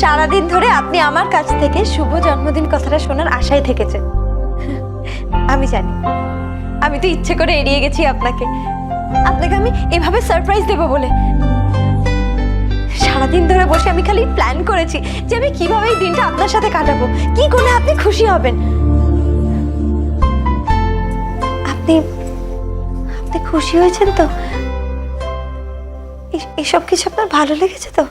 সারাদিন ধরে আপনি আমার কাছ থেকে শুভ জন্মদিন কথাটা শোনার আশায় থেকেছেন। আমি জানি। আমি তো ইচ্ছে করে এড়িয়ে গেছি আপনাকে। আপনাকে আমি এভাবে সারপ্রাইজ দেবো বলে। সারাদিন ধরে বসে আমি খালি প্ল্যান করেছি যে আমি কীভাবে এই দিনটা আপনার সাথে কাটাবো। কি করলে আপনি খুশি হবেন? আপনি আপনি খুশি হয়েছেন তো? এসব কিছু আপনার ভালো লেগেছে তো?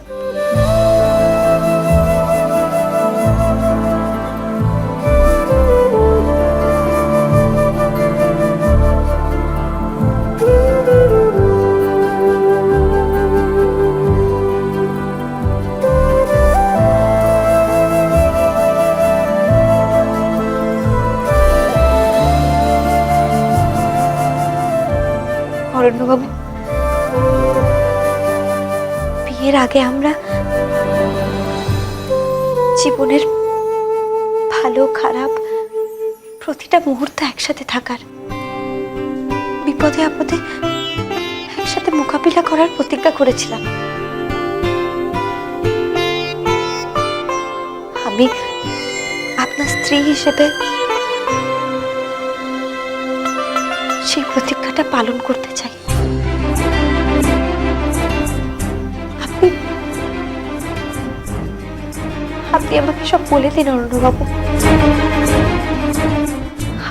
অরণ্যবাবু বিয়ের আগে আমরা জীবনের ভালো, খারাপ প্রতিটা মুহূর্ত একসাথে থাকার, বিপদে, আপদে একসাথে মোকাবিলা করার প্রতিজ্ঞা করেছিলাম। আমি আপনার স্ত্রী হিসেবে সেই প্রতিজ্ঞাটা পালন করতে চাই। আপনি আপনি আমাকে সব বলে দিন অরণ্যবাবু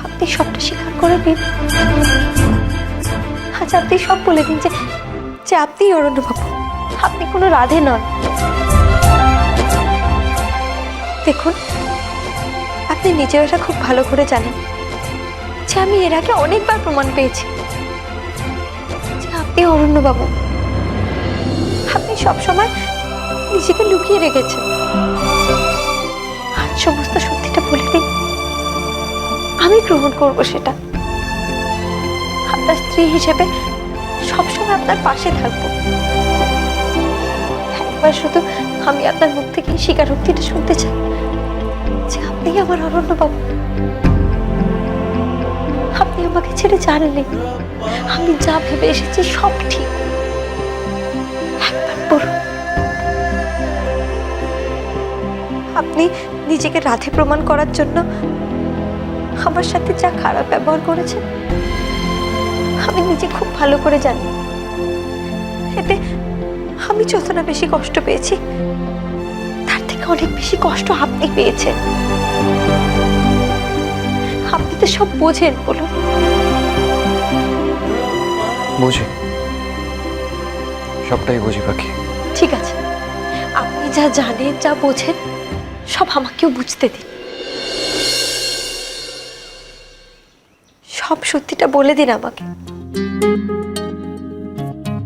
আপনি সবটা স্বীকার করে দিন আজ আপনি সব বলে দিন যে যে আপনি অরণ্যবাবু আপনি কোনো রাধে নন। দেখুন, আপনি নিজেও খুব ভালো করে জানেন। আমি এর আগে অনেকবার প্রমাণ পেয়েছি। যে আপনি অরণ্যবাবু, আপনি সবসময় নিজেকে লুকিয়ে রেখেছেন। আজ সমস্ত সত্যিটা বলে দিন। আমি গ্রহণ করব সেটা। আপনার স্ত্রী হিসেবে সবসময় আপনার পাশে থাকব। একবার শুধু আমি আপনার মুখ থেকে স্বীকারোক্তিটা শুনতে চাই যে আপনি আমার অরণ্যবাবু। আমাকে ছেড়ে জানলেন আমি যা ভেবে এসেছি সব ঠিক। আপনি নিজেকে রাধে প্রমাণ করার জন্য আমার সাথে যা খারাপ ব্যবহার করেছেন, আমি নিজে খুব ভালো করে জানি। এতে আমি যত বেশি কষ্ট পেয়েছি, তার থেকে অনেক বেশি কষ্ট আপনি পেয়েছেন। তো সব বোঝেন বলুন। বুঝি। সবটাই বুঝি পাখি। ঠিক আছে। আপনি যা জানেন যা বোঝেন সব আমাকেও বুঝতে দিন। সব সত্যিটা বলে দিন আমাকে।